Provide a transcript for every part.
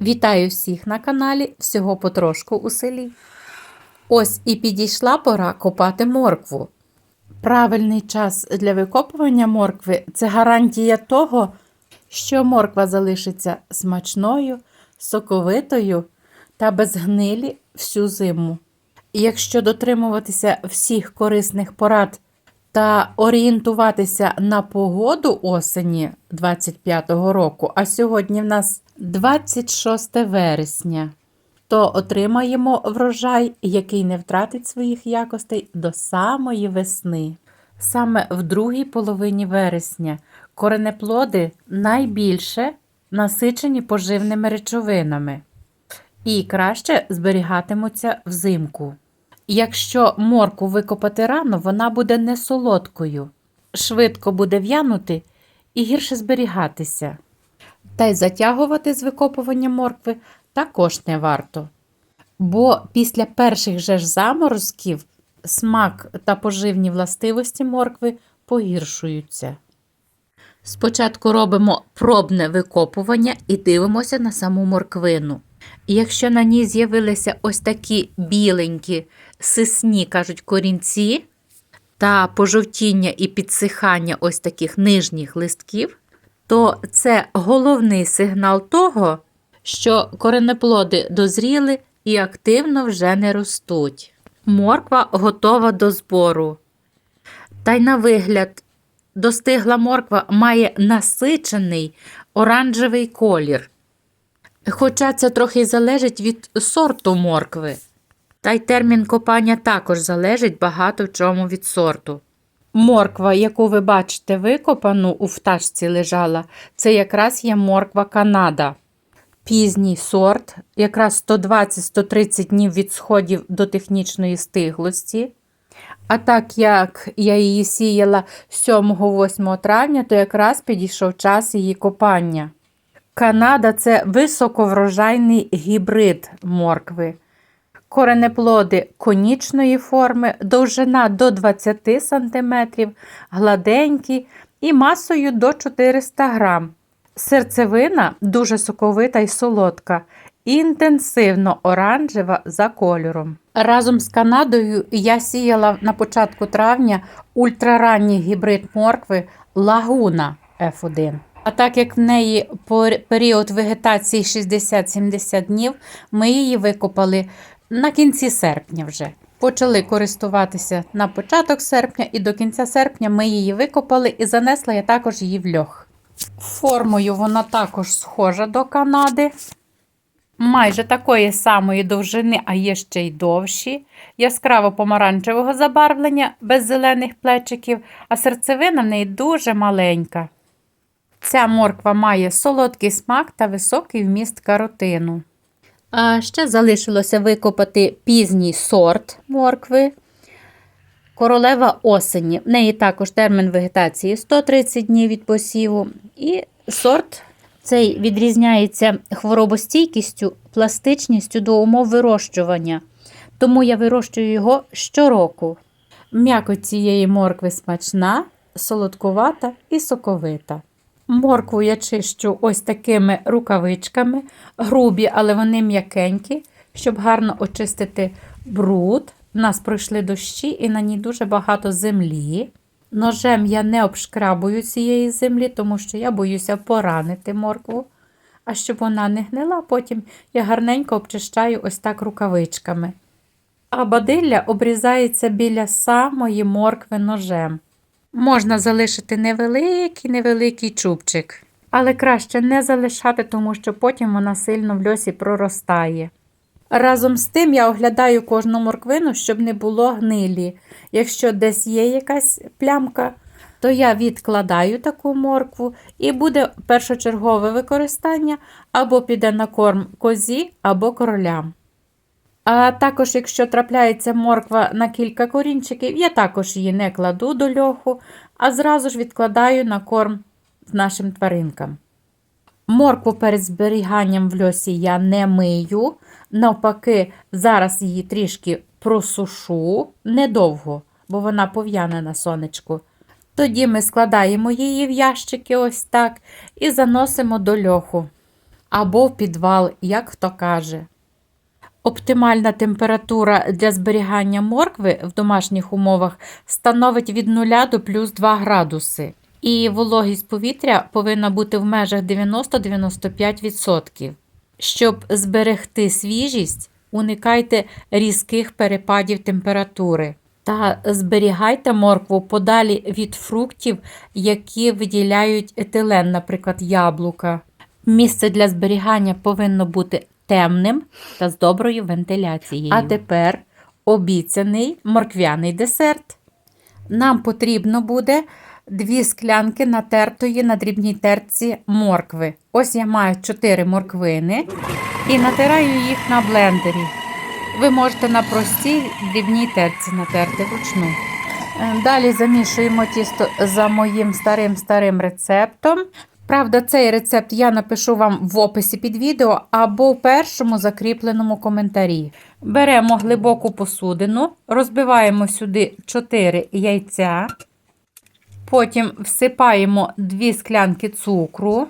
Вітаю всіх на каналі Всього потрошку у селі. Ось і підійшла пора копати моркву. Правильний час для викопування моркви це гарантія того, що морква залишиться смачною, соковитою та без гнилі всю зиму. Якщо дотримуватися всіх корисних порад та орієнтуватися на погоду осені 25-го року, а сьогодні в нас 26 вересня, то отримаємо врожай, який не втратить своїх якостей до самої весни. Саме в другій половині вересня коренеплоди найбільше насичені поживними речовинами і краще зберігатимуться взимку. Якщо морку викопати рано, вона буде не солодкою, швидко буде в'янути і гірше зберігатися. Та й затягувати з викопуванням моркви також не варто. Бо після перших же ж заморозків смак та поживні властивості моркви погіршуються. Спочатку робимо пробне викопування і дивимося на саму морквину. Якщо на ній з'явилися ось такі біленькі, сисні, кажуть, корінці, та пожовтіння і підсихання ось таких нижніх листків, то це головний сигнал того, що коренеплоди дозріли і активно вже не ростуть. Морква готова до збору. Та й на вигляд, достигла морква має насичений оранжевий колір. Хоча це трохи залежить від сорту моркви. Та й термін копання також залежить багато в чому від сорту. Морква, яку ви бачите викопану у втачці лежала, це якраз є морква Канада. Пізній сорт, якраз 120-130 днів від сходів до технічної стиглості. А так як я її сіяла 7-8 травня, то якраз підійшов час її копання. Канада це високоврожайний гібрид моркви. Коренеплоди конічної форми, довжина до 20 см, гладенькі і масою до 400 г. Серцевина дуже соковита і солодка, інтенсивно оранжева за кольором. Разом з Канадою я сіяла на початку травня ультраранній гібрид моркви Лагуна F1. А так як в неї період вегетації 60-70 днів, ми її викопали на кінці серпня вже. Почали користуватися на початок серпня, і до кінця серпня ми її викопали і занесла я також її в льох. Формою вона також схожа до Канади. Майже такої самої довжини, а є ще й довші, яскраво помаранчевого забарвлення без зелених плечиків, а серцевина в неї дуже маленька. Ця морква має солодкий смак та високий вміст каротину. А ще залишилося викопати пізній сорт моркви. Королева осені. В неї також термін вегетації 130 днів від посіву. І сорт цей відрізняється хворобостійкістю, пластичністю до умов вирощування. Тому я вирощую його щороку. М'якоть цієї моркви смачна, солодкувата і соковита. Моркву я чищу ось такими рукавичками, грубі, але вони м'якенькі, щоб гарно очистити бруд. У нас пройшли дощі і на ній дуже багато землі. Ножем я не обшкрабую цієї землі, тому що я боюся поранити моркву. А щоб вона не гнила, потім я гарненько обчищаю ось так рукавичками. А бадилля обрізається біля самої моркви ножем. Можна залишити невеликий невеликий чубчик, але краще не залишати, тому що потім вона сильно в льосі проростає. Разом з тим я оглядаю кожну морквину, щоб не було гнилі. Якщо десь є якась плямка, то я відкладаю таку моркву і буде першочергове використання або піде на корм козі, або королям. А також, якщо трапляється морква на кілька корінчиків, я також її не кладу до льоху, а зразу ж відкладаю на корм нашим тваринкам. Моркву перед зберіганням в льосі я не мию. Навпаки, зараз її трішки просушу недовго, бо вона пов'яне на сонечку. Тоді ми складаємо її в ящики ось так і заносимо до льоху. або в підвал, як хто каже. Оптимальна температура для зберігання моркви в домашніх умовах становить від 0 до плюс 2 градуси. І вологість повітря повинна бути в межах 90-95%. Щоб зберегти свіжість, уникайте різких перепадів температури. Та зберігайте моркву подалі від фруктів, які виділяють етилен, наприклад, яблука. Місце для зберігання повинно бути темним та з доброю вентиляцією. А тепер обіцяний морквяний десерт. Нам потрібно буде дві склянки натертої на дрібній терці моркви. Ось я маю 4 морквини і натираю їх на блендері. Ви можете на простій дрібній терці натерти вручну. Е, Далі замішуємо тісто за моїм старим-старим рецептом. Правда, цей рецепт я напишу вам в описі під відео або в першому закріпленому коментарі. Беремо глибоку посудину, розбиваємо сюди 4 яйця, потім всипаємо 2 склянки цукру.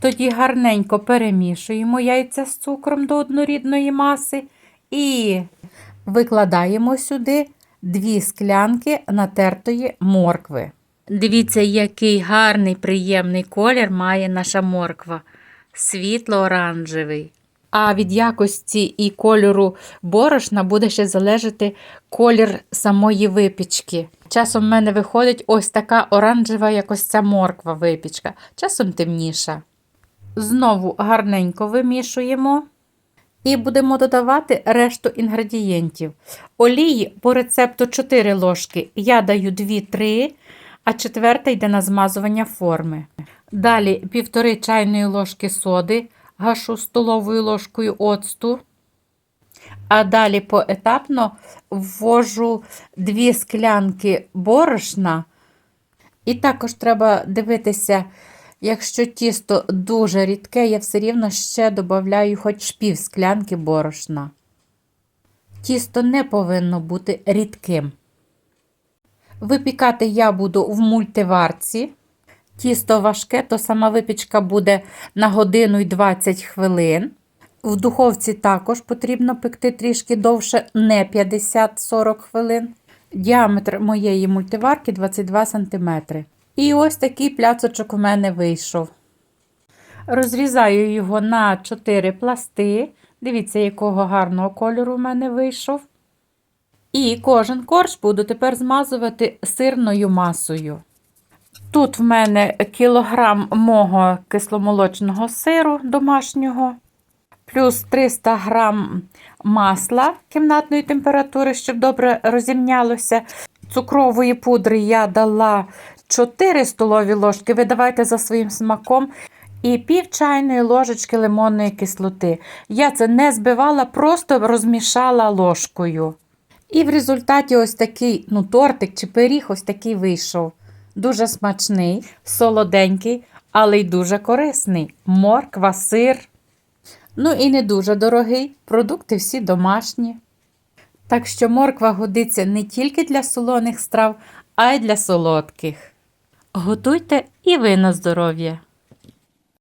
Тоді гарненько перемішуємо яйця з цукром до однорідної маси і викладаємо сюди 2 склянки натертої моркви. Дивіться, який гарний приємний колір має наша морква. Світло-оранжевий. А від якості і кольору борошна буде ще залежати колір самої випічки. Часом в мене виходить ось така оранжева, як ось ця морква випічка, часом темніша. Знову гарненько вимішуємо. І будемо додавати решту інгредієнтів. Олії по рецепту 4 ложки. Я даю 2-3, а четверта йде на змазування форми. Далі 1,5 чайної ложки соди, гашу столовою ложкою оцту. А далі поетапно ввожу 2 склянки борошна. І також треба дивитися, якщо тісто дуже рідке, я все рівно ще додаю хоч пів склянки борошна. Тісто не повинно бути рідким. Випікати я буду в мультиварці. Тісто важке, то сама випічка буде на годину й 20 хвилин. В духовці також потрібно пекти трішки довше, не 50-40 хвилин. Діаметр моєї мультиварки 22 см. І ось такий пляцочок у мене вийшов. Розрізаю його на 4 пласти. Дивіться, якого гарного кольору у мене вийшов. І кожен корж буду тепер змазувати сирною масою. Тут в мене кілограм мого кисломолочного сиру домашнього, плюс 300 грам масла кімнатної температури, щоб добре розімнялося. Цукрової пудри я дала 4 столові ложки, ви давайте за своїм смаком. І пів чайної ложечки лимонної кислоти. Я це не збивала, просто розмішала ложкою. І в результаті ось такий ну, тортик чи пиріг ось такий вийшов. Дуже смачний, солоденький, але й дуже корисний. Морква, сир. Ну і не дуже дорогий. Продукти всі домашні. Так що морква годиться не тільки для солоних страв, а й для солодких. Готуйте і ви на здоров'я!